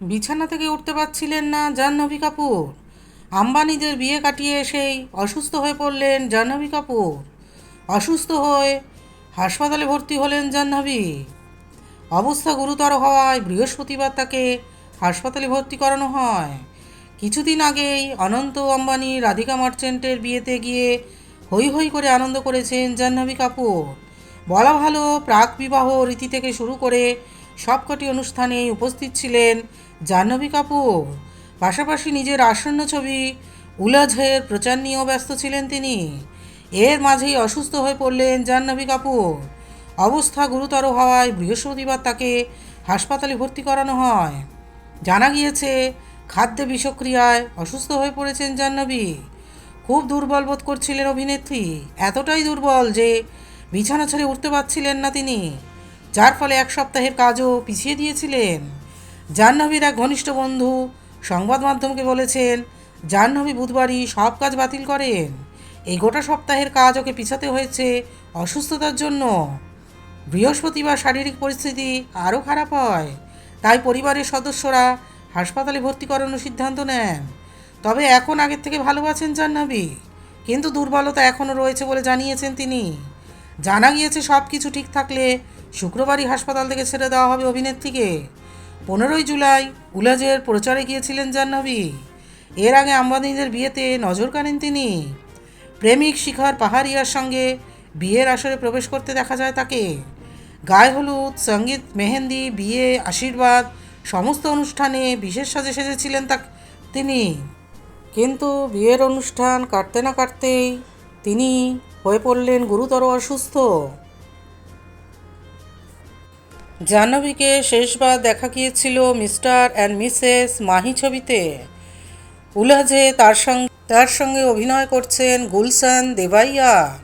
বিছানা থেকে উঠতে পারছিলেন না জাহ্নবী কাপুর। আম্বানিদের বিয়ে কাটিয়ে এসেই অসুস্থ হয়ে পড়লেন জাহ্নবী কাপুর। অসুস্থ হয়ে হাসপাতালে ভর্তি হলেন জাহ্নবী। অবস্থা গুরুতর হওয়ায় বৃহস্পতিবার তাকে হাসপাতালে ভর্তি করানো হয়। কিছুদিন আগেই অনন্ত আম্বানি রাধিকা মার্চেন্টের বিয়েতে গিয়ে হই হই করে আনন্দ করেছেন জাহ্নবী কাপুর। বলা ভালো প্রাক বিবাহ রীতি থেকে শুরু করে সবকটি অনুষ্ঠানে উপস্থিত ছিলেন জাহ্নবী কাপুর। পাশাপাশি নিজের আসন্ন ছবি উলাঝের প্রচার নিয়েও ব্যস্ত ছিলেন তিনি। এর মাঝেই অসুস্থ হয়ে পড়লেন জাহ্নবী কাপুর। অবস্থা গুরুতর হওয়ায় বৃহস্পতিবার তাকে হাসপাতালে ভর্তি করানো হয়। জানা গিয়েছে, খাদ্য বিষক্রিয়ায় অসুস্থ হয়ে পড়েছেন জাহ্নবী। খুব দুর্বল বোধ করছিলেন অভিনেত্রী। এতটাই দুর্বল যে বিছানা ছেড়ে উঠতে পারছিলেন না তিনি। যার ফলে এক সপ্তাহের কাজও পিছিয়ে দিয়েছিলেন। জাহ্নবীর এক ঘনিষ্ঠ বন্ধু, সংবাদ মাধ্যমকে বলেছেন, জাহ্নবী বুধবারই সব কাজ বাতিল করেন। এই গোটা সপ্তাহের কাজ ওকে পিছাতে হয়েছে অসুস্থতার জন্য। বৃহস্পতিবার শারীরিক পরিস্থিতি আরও খারাপ হয়, তাই পরিবারের সদস্যরা হাসপাতালে ভর্তি করানোর সিদ্ধান্ত নেন। তবে এখন আগের থেকে ভালো আছেন জাহ্নবী, কিন্তু দুর্বলতা এখনও রয়েছে বলে জানিয়েছেন তিনি। জানা গিয়েছে সব কিছু ঠিক থাকলে শুক্রবারই হাসপাতাল থেকে ছেড়ে দেওয়া হবে অভিনেত্রীকে। পনেরোই জুলাই উলাজের প্রচারে গিয়েছিলেন জাহ্নবী। এর আগে আম্বানিদের বিয়েতে নজর কাড়েন তিনি। প্রেমিক শিখর পাহাড়িয়ার সঙ্গে বিয়ের আসরে প্রবেশ করতে দেখা যায় তাকে। গায়ে হলুদ, সংগীত, মেহেন্দি, বিয়ে, আশীর্বাদ, সমস্ত অনুষ্ঠানে বিশেষ সাজে সেজেছিলেন তা তিনি। কিন্তু বিয়ের অনুষ্ঠান কাটতে না কাটতেই তিনি হয়ে পড়লেন গুরুতর অসুস্থ। জাহ্নবীকে শেষবার দেখা গিয়েছিল মিস্টার অ্যান্ড মিসেস মাহি ছবিতে। উলাজে তার সঙ্গে তার সঙ্গে অভিনয় করছেন গুলশান দেবাইয়া।